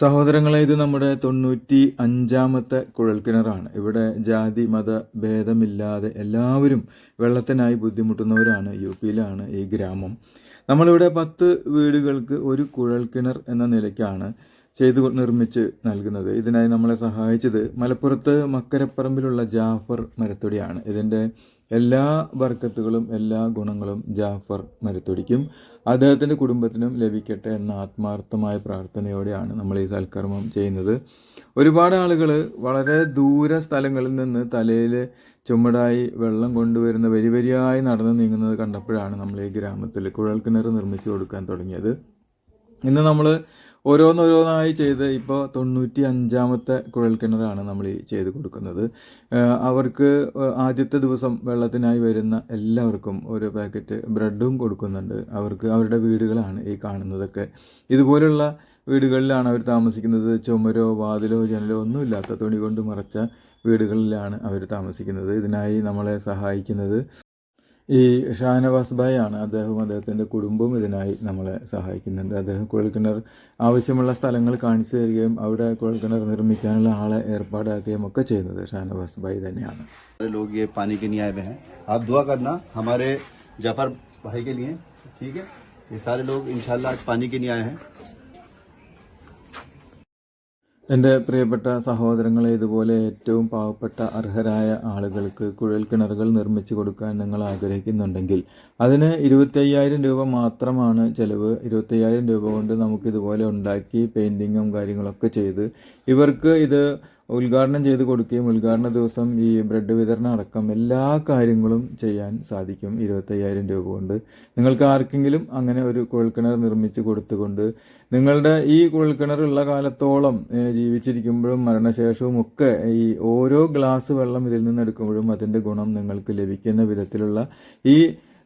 സഹോദരങ്ങളെ ഇത് നമ്മുടെ തൊണ്ണൂറ്റി അഞ്ചാമത്തെ കുഴൽക്കിണറാണ്. ഇവിടെ ജാതി മത ഭേദമില്ലാതെ എല്ലാവരും വെള്ളത്തിനായി ബുദ്ധിമുട്ടുന്നവരാണ് യു പിയിലാണ് ഈ ഗ്രാമം. നമ്മളിവിടെ പത്ത് വീടുകൾക്ക് ഒരു കുഴൽക്കിണർ എന്ന നിലയ്ക്കാണ് ചെയ്തു നിർമ്മിച്ച് നൽകുന്നത്. ഇതിനായി നമ്മളെ സഹായിച്ചത് മലപ്പുറത്ത് മക്കരപ്പറമ്പിലുള്ള ജാഫർ മരത്തൊടിയാണ്. ഇതിന്റെ എല്ലാ ബർക്കത്തുകളും എല്ലാ ഗുണങ്ങളും ജാഫർ മരത്തൊടിക്കും. അദ്ദേഹത്തിന്റെ കുടുംബത്തിനും ലഭിക്കട്ടെ എന്ന ആത്മാർത്ഥമായ പ്രാർത്ഥനയോടെയാണ് നമ്മൾ ഈ സൽക്കർമ്മം ചെയ്യുന്നത്. ഒരുപാട് ആളുകൾ വളരെ ദൂര സ്ഥലങ്ങളിൽ നിന്ന് തലയിൽ ചുമടായി വെള്ളം കൊണ്ടുവരുന്ന വരി വരിയായി നടന്നു നീങ്ങുന്നത് കണ്ടപ്പോഴാണ് നമ്മൾ ഈ ഗ്രാമത്തിൽ കിണർ നിർമ്മിച്ചു കൊടുക്കാൻ തുടങ്ങിയത്. ഇന്ന് നമ്മൾ ഓരോന്നോരോന്നായി ചെയ്ത് ഇപ്പോൾ തൊണ്ണൂറ്റി അഞ്ചാമത്തെ കുഴൽക്കിണറാണ് നമ്മൾ ഈ ചെയ്ത് കൊടുക്കുന്നത്. അവർക്ക് ആദ്യത്തെ ദിവസം വെള്ളത്തിനായി വരുന്ന എല്ലാവർക്കും ഒരു പാക്കറ്റ് ബ്രെഡും കൊടുക്കുന്നുണ്ട്. അവർക്ക് അവരുടെ വീടുകളാണ് ഈ കാണുന്നതൊക്കെ. ഇതുപോലുള്ള വീടുകളിലാണ് അവർ താമസിക്കുന്നത്. ചുമരോ വാതിലോ ജനലോ ഒന്നുമില്ലാത്ത തുണി കൊണ്ട് മറച്ച വീടുകളിലാണ് അവർ താമസിക്കുന്നത്. ഇതിനായി നമ്മളെ സഹായിക്കുന്നത് ഈ ഷാനവാസ് ഭായ് ആണ് അദ്ദേഹവും അദ്ദേഹത്തിൻ്റെ കുടുംബവും ഇതിനായി നമ്മളെ സഹായിക്കുന്നുണ്ട് അദ്ദേഹം കുഴൽക്കിണർ ആവശ്യമുള്ള സ്ഥലങ്ങൾ കാണിച്ചു തരികയും അവിടെ കുഴൽക്കിണർ നിർമ്മിക്കാനുള്ള ആളെ ഏർപ്പാടാക്കുകയും ഒക്കെ ചെയ്യുന്നത് ഷാനവാസ് ഭായ് തന്നെയാണ് सारे लोग ये पानी के लिए आए हुए हैं आप दुआ करना हमारे जफर भाई के लिए ठीक है ये सारे लोग इंशाल्लाह आज पानी के लिए आए हैं എന്റെ പ്രിയപ്പെട്ട സഹോദരങ്ങളെ ഇതുപോലെ ഏറ്റവും പാവപ്പെട്ട അർഹരായ ആളുകൾക്ക് കുഴൽ കിണറുകൾ നിർമ്മിച്ചു കൊടുക്കാൻ നിങ്ങൾ ആഗ്രഹിക്കുന്നുണ്ടെങ്കിൽ അതിന് ഇരുപത്തയ്യായിരം രൂപ മാത്രമാണ് ചിലവ്. ഇരുപത്തയ്യായിരം രൂപ കൊണ്ട് നമുക്കിതുപോലെ ഉണ്ടാക്കി പെയിന്റിങ്ങും കാര്യങ്ങളൊക്കെ ചെയ്ത് ഇവർക്ക് ഇത് ഉദ്ഘാടനം ചെയ്ത് കൊടുക്കുകയും ഉദ്ഘാടന ദിവസം ഈ ബ്രെഡ് വിതരണം അടക്കം എല്ലാ കാര്യങ്ങളും ചെയ്യാൻ സാധിക്കും. ഇരുപത്തയ്യായിരം രൂപ കൊണ്ട്. നിങ്ങൾക്ക് ആർക്കെങ്കിലും അങ്ങനെ ഒരു കുഴൽക്കിണർ നിർമ്മിച്ച് കൊടുത്തുകൊണ്ട് നിങ്ങളുടെ ഈ കുഴൽക്കിണറുള്ള കാലത്തോളം ജീവിച്ചിരിക്കുമ്പോഴും മരണശേഷവും ഒക്കെ ഈ ഓരോ ഗ്ലാസ് വെള്ളം ഇതിൽ നിന്ന് എടുക്കുമ്പോഴും അതിന്റെ ഗുണം നിങ്ങൾക്ക് ലഭിക്കുന്ന വിധത്തിലുള്ള ഈ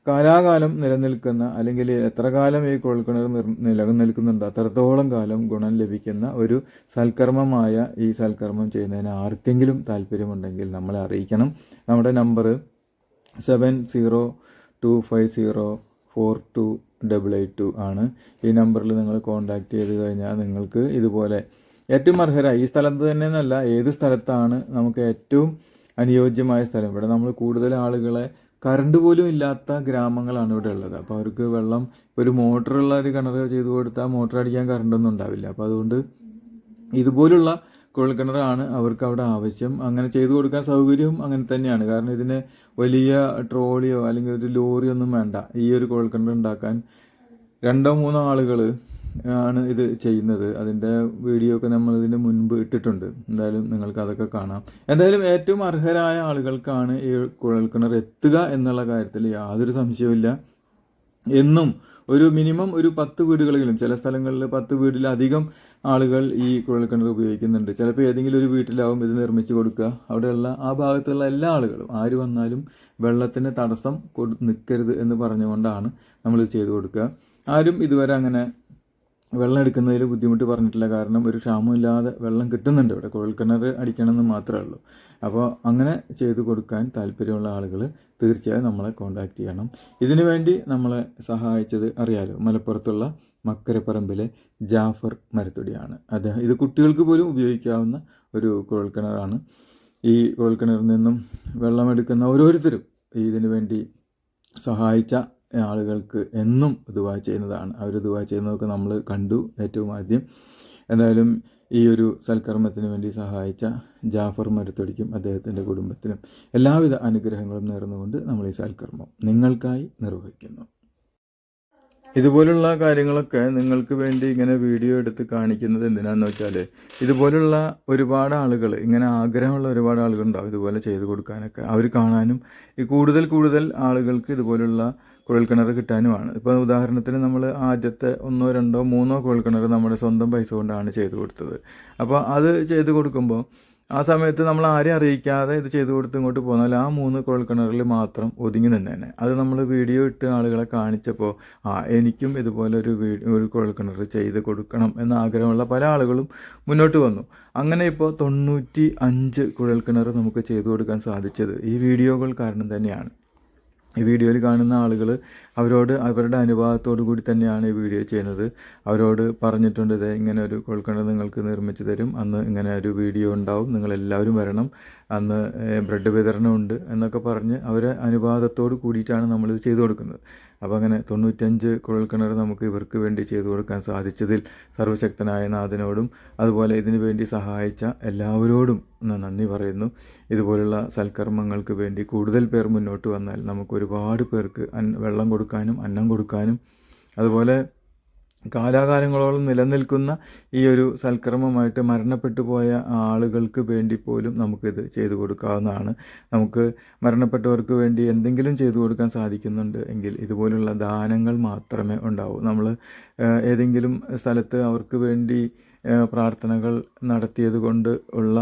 കാലാകാലം നിലനിൽക്കുന്ന അല്ലെങ്കിൽ എത്ര കാലം ഈ കുഴൽക്കിണർ നിലനിൽക്കുന്നുണ്ടോ അത്രത്തോളം കാലം ഗുണം ലഭിക്കുന്ന ഒരു സൽക്കർമ്മമായ ഈ സൽക്കർമ്മം ചെയ്യുന്നതിന് ആർക്കെങ്കിലും താല്പര്യമുണ്ടെങ്കിൽ നമ്മളെ അറിയിക്കണം. നമ്മുടെ number seven zero two five zero four two double eight two ആണ്. ഈ നമ്പറിൽ നിങ്ങൾ കോൺടാക്റ്റ് ചെയ്ത് കഴിഞ്ഞാൽ നിങ്ങൾക്ക് ഇതുപോലെ ഏറ്റവും അർഹരായി ഈ സ്ഥലത്ത് തന്നെ എന്നല്ല ഏത് സ്ഥലത്താണ് നമുക്ക് ഏറ്റവും അനുയോജ്യമായ സ്ഥലം. ഇവിടെ നമ്മൾ കൂടുതൽ ആളുകളെ കറണ്ട് പോലും ഇല്ലാത്ത ഗ്രാമങ്ങളാണ് ഇവിടെ ഉള്ളത്. അപ്പോൾ അവർക്ക് വെള്ളം ഒരു മോട്ടറുള്ള ഒരു കിണർ ചെയ്ത് കൊടുത്താൽ മോട്ടർ അടിക്കാൻ കറണ്ടൊന്നും ഉണ്ടാവില്ല. അപ്പോൾ അതുകൊണ്ട് ഇതുപോലുള്ള കുഴൽക്കിണറാണ് അവർക്ക് അവിടെ ആവശ്യം. അങ്ങനെ ചെയ്തു കൊടുക്കാൻ സൗകര്യവും അങ്ങനെ തന്നെയാണ്. കാരണം ഇതിന് വലിയ ട്രോളിയോ അല്ലെങ്കിൽ ഒരു ലോറിയോ ഒന്നും വേണ്ട. ഈ ഒരു കുഴൽക്കിണർ ഉണ്ടാക്കാൻ രണ്ടോ മൂന്നോ ആളുകൾ ആണ് ഇത് ചെയ്യുന്നത്. അതിന്റെ വീഡിയോ ഒക്കെ നമ്മൾ ഇതിന് മുൻപ് ഇട്ടിട്ടുണ്ട്. എന്തായാലും നിങ്ങൾക്ക് അതൊക്കെ കാണാം. എന്തായാലും ഏറ്റവും അർഹരായ ആളുകൾക്കാണ് ഈ കുഴൽക്കിണർ എത്തുക എന്നുള്ള കാര്യത്തിൽ യാതൊരു സംശയവുമില്ല എന്നും ഒരു മിനിമം ഒരു പത്ത് വീടുകളെങ്കിലും ചില സ്ഥലങ്ങളിൽ പത്ത് വീടിലധികം ആളുകൾ ഈ കുഴൽക്കിണർ ഉപയോഗിക്കുന്നുണ്ട്. ചിലപ്പോൾ ഏതെങ്കിലും ഒരു വീട്ടിലാവും ഇത് നിർമ്മിച്ച് കൊടുക്കുക. അവിടെയുള്ള ആ ഭാഗത്തുള്ള എല്ലാ ആളുകളും ആര് വന്നാലും വെള്ളത്തിന് തടസ്സം കൊടു നിൽക്കരുത് എന്ന് പറഞ്ഞുകൊണ്ടാണ് നമ്മൾ ചെയ്തു കൊടുക്കുക. ആരും ഇതുവരെ അങ്ങനെ വെള്ളം എടുക്കുന്നതിൽ ബുദ്ധിമുട്ട് പറഞ്ഞിട്ടില്ല. കാരണം ഒരു ക്ഷാമമില്ലാതെ വെള്ളം കിട്ടുന്നുണ്ട് ഇവിടെ. കുഴൽക്കിണർ അടിക്കണമെന്ന് മാത്രമേ ഉള്ളൂ. അപ്പോൾ അങ്ങനെ ചെയ്തു കൊടുക്കാൻ താല്പര്യമുള്ള ആളുകൾ തീർച്ചയായും നമ്മളെ കോൺടാക്റ്റ് ചെയ്യണം. ഇതിനു വേണ്ടി നമ്മളെ സഹായിച്ചത് അറിയാലോ മലപ്പുറത്തുള്ള മക്കരപ്പറമ്പിലെ ജാഫർ മരത്തൊടിയാണ്. അദ്ദേഹം ഇത് കുട്ടികൾക്ക് പോലും ഉപയോഗിക്കാവുന്ന ഒരു കുഴൽക്കിണറാണ്. ഈ കുഴൽക്കിണറിൽ നിന്നും വെള്ളമെടുക്കുന്ന ഓരോരുത്തരും ഇതിനു വേണ്ടി സഹായിച്ച ആളുകൾക്ക് എന്നും ദുവാ ചെയ്യുന്നതാണ്. അവർ ദുവാ ചെയ്യുന്നതൊക്കെ നമ്മൾ കണ്ടു ഏറ്റവും ആദ്യം. എന്തായാലും ഈ ഒരു സൽക്കർമ്മത്തിന് വേണ്ടി സഹായിച്ച ജാഫർ മരുത്തൊടിക്കും അദ്ദേഹത്തിന്റെ കുടുംബത്തിനും എല്ലാവിധ അനുഗ്രഹങ്ങളും നേർന്നുകൊണ്ട് നമ്മൾ ഈ സൽക്കർമ്മം നിങ്ങൾക്കായി നിർവഹിക്കുന്നു. ഇതുപോലുള്ള കാര്യങ്ങളൊക്കെ നിങ്ങൾക്ക് വേണ്ടി ഇങ്ങനെ വീഡിയോ എടുത്ത് കാണിക്കുന്നത് എന്തിനാണെന്ന് വെച്ചാൽ ഇതുപോലുള്ള ഒരുപാട് ആളുകൾ ഇങ്ങനെ ആഗ്രഹമുള്ള ഒരുപാട് ആളുകളുണ്ടാവും ഇതുപോലെ ചെയ്തു കൊടുക്കാനൊക്കെ. അവർ കാണാനും ഈ കൂടുതൽ കൂടുതൽ ആളുകൾക്ക് ഇതുപോലുള്ള കുഴൽക്കിണർ കിട്ടാനുമാണ്. ഇപ്പോൾ ഉദാഹരണത്തിന് നമ്മൾ ആദ്യത്തെ ഒന്നോ രണ്ടോ മൂന്നോ കുഴൽക്കിണർ നമ്മുടെ സ്വന്തം പൈസ കൊണ്ടാണ് ചെയ്തു കൊടുത്തത്. അപ്പോൾ അത് ചെയ്തു കൊടുക്കുമ്പോൾ ആ സമയത്ത് നമ്മൾ ആരെയും അറിയിക്കാതെ ഇത് ചെയ്തു കൊടുത്ത് ഇങ്ങോട്ട് പോന്നാൽ ആ മൂന്ന് കുഴൽക്കിണറിൽ മാത്രം ഒതുങ്ങി നിന്നേനെ. അത് നമ്മൾ വീഡിയോ ഇട്ട് ആളുകളെ കാണിച്ചപ്പോൾ ആ എനിക്കും ഇതുപോലെ ഒരു വീട് ഒരു കുഴൽക്കിണർ ചെയ്ത് കൊടുക്കണം എന്ന ആഗ്രഹമുള്ള പല ആളുകളും മുന്നോട്ട് വന്നു. അങ്ങനെ ഇപ്പോൾ തൊണ്ണൂറ്റി അഞ്ച് കുഴൽക്കിണർ നമുക്ക് ചെയ്തു കൊടുക്കാൻ സാധിച്ചത് ഈ വീഡിയോകൾ കാരണം തന്നെയാണ്. ഈ വീഡിയോയിൽ കാണുന്ന ആളുകൾ അവരോട് അവരുടെ അനുഭവത്തോടു കൂടി തന്നെയാണ് ഈ വീഡിയോ ചെയ്യുന്നത്. അവരോട് പറഞ്ഞിട്ടുണ്ട് ഇത് ഇങ്ങനെ ഒരു കൊൽക്കണ്ട നിങ്ങൾക്ക് നിർമ്മിച്ചു തരും. അന്ന് ഇങ്ങനെ ഒരു വീഡിയോ ഉണ്ടാവും. നിങ്ങളെല്ലാവരും വരണം. അന്ന് ബ്രെഡ് വിതരണമുണ്ട് എന്നൊക്കെ പറഞ്ഞ് അവരെ അനുവാദത്തോട് കൂടിയിട്ടാണ് നമ്മളിത് ചെയ്തു കൊടുക്കുന്നത്. അപ്പോൾ അങ്ങനെ തൊണ്ണൂറ്റഞ്ച് കുഴൽക്കിണർ നമുക്ക് ഇവർക്ക് വേണ്ടി ചെയ്തു കൊടുക്കാൻ സാധിച്ചതിൽ സർവശക്തനായ നാഥനോടും അതുപോലെ ഇതിനു വേണ്ടി സഹായിച്ച എല്ലാവരോടും നന്ദി പറയുന്നു. ഇതുപോലുള്ള സൽക്കർമ്മങ്ങൾക്ക് വേണ്ടി കൂടുതൽ പേർ മുന്നോട്ട് വന്നാൽ നമുക്ക് ഒരുപാട് പേർക്ക് വെള്ളം വെള്ളം കൊടുക്കാനും അന്നം കൊടുക്കാനും അതുപോലെ കാലാകാലങ്ങളോളം നിലനിൽക്കുന്ന ഈ ഒരു സൽക്രമമായിട്ട് മരണപ്പെട്ടു പോയ ആളുകൾക്ക് വേണ്ടി പോലും നമുക്കിത് ചെയ്തു കൊടുക്കാവുന്നതാണ്. നമുക്ക് മരണപ്പെട്ടവർക്ക് വേണ്ടി എന്തെങ്കിലും ചെയ്തു കൊടുക്കാൻ സാധിക്കുന്നുണ്ട് എങ്കിൽ ഇതുപോലുള്ള ദാനങ്ങൾ മാത്രമേ ഉണ്ടാവൂ. നമ്മൾ ഏതെങ്കിലും സ്ഥലത്ത് അവർക്ക് വേണ്ടി പ്രാർത്ഥനകൾ നടത്തിയത് കൊണ്ട് ഉള്ള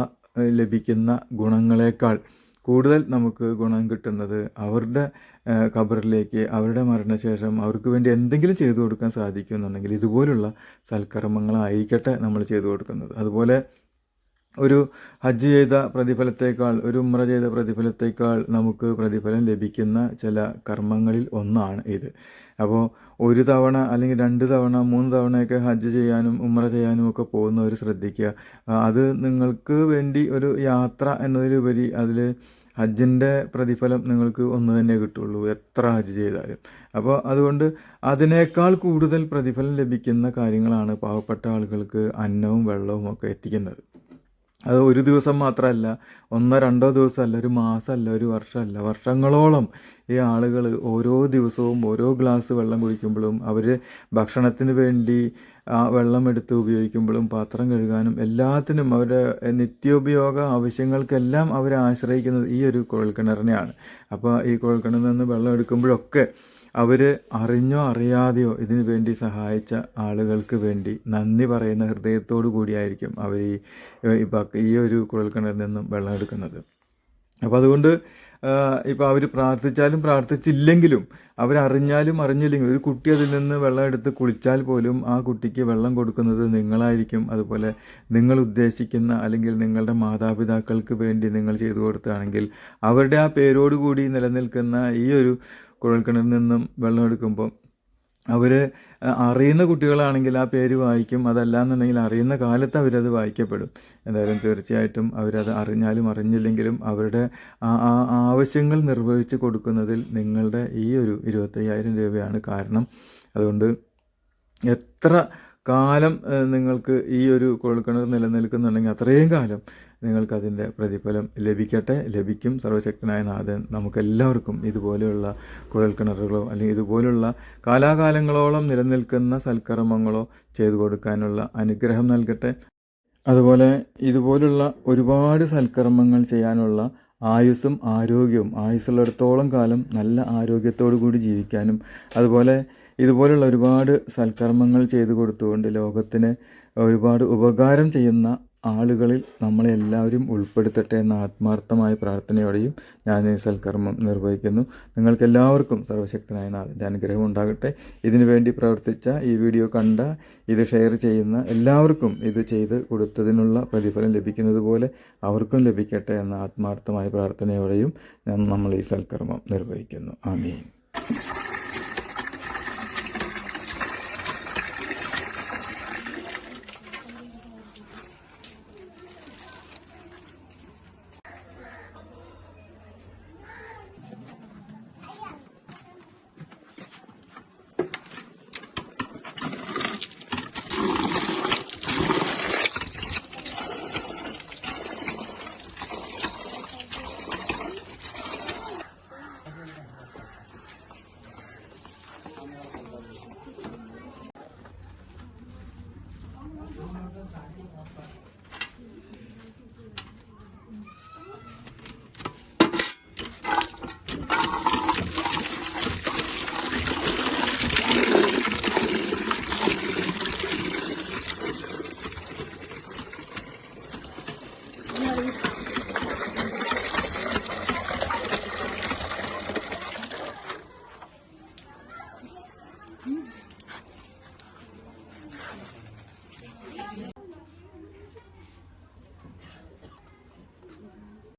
ലഭിക്കുന്ന ഗുണങ്ങളെക്കാൾ കൂടുതൽ നമുക്ക് ഗുണം കിട്ടുന്നത് അവരുടെ ഖബറിലേക്ക് അവരുടെ മരണശേഷം അവർക്ക് വേണ്ടി എന്തെങ്കിലും ചെയ്തു കൊടുക്കാൻ സാധിക്കുമെന്നുണ്ടെങ്കിൽ ഇതുപോലുള്ള സൽക്കർമ്മങ്ങളായിരിക്കട്ടെ നമ്മൾ ചെയ്തു കൊടുക്കുന്നത്. അതുപോലെ ഒരു ഹജ്ജ് ചെയ്ത പ്രതിഫലത്തേക്കാൾ ഒരു ഉമ്ര ചെയ്ത പ്രതിഫലത്തേക്കാൾ നമുക്ക് പ്രതിഫലം ലഭിക്കുന്ന ചില കർമ്മങ്ങളിൽ ഒന്നാണ് ഇത്. അപ്പോൾ ഒരു തവണ അല്ലെങ്കിൽ രണ്ട് തവണ മൂന്ന് തവണയൊക്കെ ഹജ്ജ് ചെയ്യാനും ഉമ്ര ചെയ്യാനും ഒക്കെ പോകുന്നവർ ശ്രദ്ധിക്കുക. അത് നിങ്ങൾക്ക് വേണ്ടി ഒരു യാത്ര എന്നതിലുപരി അതിൽ ഹജ്ജിന്റെ പ്രതിഫലം നിങ്ങൾക്ക് ഒന്ന് തന്നെ കിട്ടുള്ളൂ. എത്ര ഹജ്ജ് ചെയ്താലും. അപ്പോൾ അതുകൊണ്ട് അതിനേക്കാൾ കൂടുതൽ പ്രതിഫലം ലഭിക്കുന്ന കാര്യങ്ങളാണ് പാവപ്പെട്ട ആളുകൾക്ക് അന്നവും വെള്ളവും ഒക്കെ എത്തിക്കുന്നത്. അത് ഒരു ദിവസം മാത്രമല്ല ഒന്നോ രണ്ടോ ദിവസമല്ല ഒരു മാസമല്ല ഒരു വർഷമല്ല. വർഷങ്ങളോളം ഈ ആളുകൾ ഓരോ ദിവസവും ഓരോ ഗ്ലാസ് വെള്ളം കുടിക്കുമ്പോഴും അവർ ഭക്ഷണത്തിന് വേണ്ടി ആ വെള്ളം എടുത്ത് ഉപയോഗിക്കുമ്പോഴും പാത്രം കഴുകാനും എല്ലാത്തിനും അവരുടെ നിത്യോപയോഗ ആവശ്യങ്ങൾക്കെല്ലാം അവർ ആശ്രയിക്കുന്നത് ഈ ഒരു കുഴൽക്കിണറിനെയാണ്. അപ്പോൾ ഈ കുഴൽക്കിണറിൽ നിന്ന് വെള്ളം എടുക്കുമ്പോഴൊക്കെ അവർ അറിഞ്ഞോ അറിയാതെയോ ഇതിനു വേണ്ടി സഹായിച്ച ആളുകൾക്ക് വേണ്ടി നന്ദി പറയുന്ന ഹൃദയത്തോടു കൂടിയായിരിക്കും അവർ ഈ ഈ ഒരു കുഴൽക്കിണറിൽ നിന്നും വെള്ളം എടുക്കുന്നത്. അപ്പോൾ അതുകൊണ്ട് ഇപ്പോൾ അവർ പ്രാർത്ഥിച്ചാലും പ്രാർത്ഥിച്ചില്ലെങ്കിലും അവരറിഞ്ഞാലും അറിഞ്ഞില്ലെങ്കിലും ഒരു കുട്ടി അതിൽ നിന്ന് വെള്ളം എടുത്ത് കുളിച്ചാൽ പോലും ആ കുട്ടിക്ക് വെള്ളം കൊടുക്കുന്നത് നിങ്ങളായിരിക്കും. അതുപോലെ നിങ്ങൾ ഉദ്ദേശിക്കുന്ന അല്ലെങ്കിൽ നിങ്ങളുടെ മാതാപിതാക്കൾക്ക് വേണ്ടി നിങ്ങൾ ചെയ്തു കൊടുത്താണെങ്കിൽ അവരുടെ ആ പേരോടുകൂടി നിലനിൽക്കുന്ന ഈ ഒരു കുഴൽക്കിണറിൽ നിന്നും വെള്ളം എടുക്കുമ്പോൾ അവർ അറിയുന്ന കുട്ടികളാണെങ്കിൽ ആ പേര് വായിക്കും. അതല്ല എന്നുണ്ടെങ്കിൽ അറിയുന്ന കാലത്ത് അവരത് വായിക്കപ്പെടും. എന്തായാലും തീർച്ചയായിട്ടും അവരത് അറിഞ്ഞാലും അറിഞ്ഞില്ലെങ്കിലും അവരുടെ ആവശ്യങ്ങൾ നിർവഹിച്ച് കൊടുക്കുന്നതിൽ നിങ്ങളുടെ ഈ ഒരു ഇരുപത്തയ്യായിരം രൂപയാണ് കാരണം. അതുകൊണ്ട് എത്ര കാലം നിങ്ങൾക്ക് ഈ ഒരു കുഴൽക്കിണർ നിലനിൽക്കുന്നുണ്ടെങ്കിൽ അത്രയും കാലം നിങ്ങൾക്കതിന്റെ പ്രതിഫലം ലഭിക്കട്ടെ. ലഭിക്കും. സർവശക്തനായ നാഥൻ നമുക്കെല്ലാവർക്കും ഇതുപോലെയുള്ള കുഴൽക്കിണറുകളോ അല്ലെങ്കിൽ ഇതുപോലുള്ള കാലാകാലങ്ങളോളം നിലനിൽക്കുന്ന സൽക്കർമ്മങ്ങളോ ചെയ്തു കൊടുക്കാനുള്ള അനുഗ്രഹം നൽകട്ടെ. അതുപോലെ ഇതുപോലുള്ള ഒരുപാട് സൽക്കർമ്മങ്ങൾ ചെയ്യാനുള്ള ആയുസ്സും ആരോഗ്യവും ആയുസ്സുള്ളിടത്തോളം കാലം നല്ല ആരോഗ്യത്തോടു കൂടി ജീവിക്കാനും അതുപോലെ ഇതുപോലുള്ള ഒരുപാട് സൽക്കർമ്മങ്ങൾ ചെയ്തു കൊടുത്തുകൊണ്ട് ലോകത്തിന് ഒരുപാട് ഉപകാരം ചെയ്യുന്ന ആളുകളിൽ നമ്മളെ എല്ലാവരും ഉൾപ്പെടുത്തട്ടെ എന്ന ആത്മാർത്ഥമായ പ്രാർത്ഥനയോടെയും ഞാൻ ഈ സൽക്കർമ്മം നിർവഹിക്കുന്നു. നിങ്ങൾക്കെല്ലാവർക്കും സർവശക്തനായ നാഥന്റെ അനുഗ്രഹം ഉണ്ടാകട്ടെ. ഇതിനു വേണ്ടി പ്രവർത്തിച്ച ഈ വീഡിയോ കണ്ട ഇത് ഷെയർ ചെയ്യുന്ന എല്ലാവർക്കും ഇത് ചെയ്ത് കൊടുത്തതിനുള്ള പ്രതിഫലം ലഭിക്കുന്നത് പോലെ അവർക്കും ലഭിക്കട്ടെ എന്ന ആത്മാർത്ഥമായ പ്രാർത്ഥനയോടെയും ഞാൻ- നമ്മൾ ഈ സൽക്കർമ്മം നിർവഹിക്കുന്നു. ആമീൻ. 哪个地方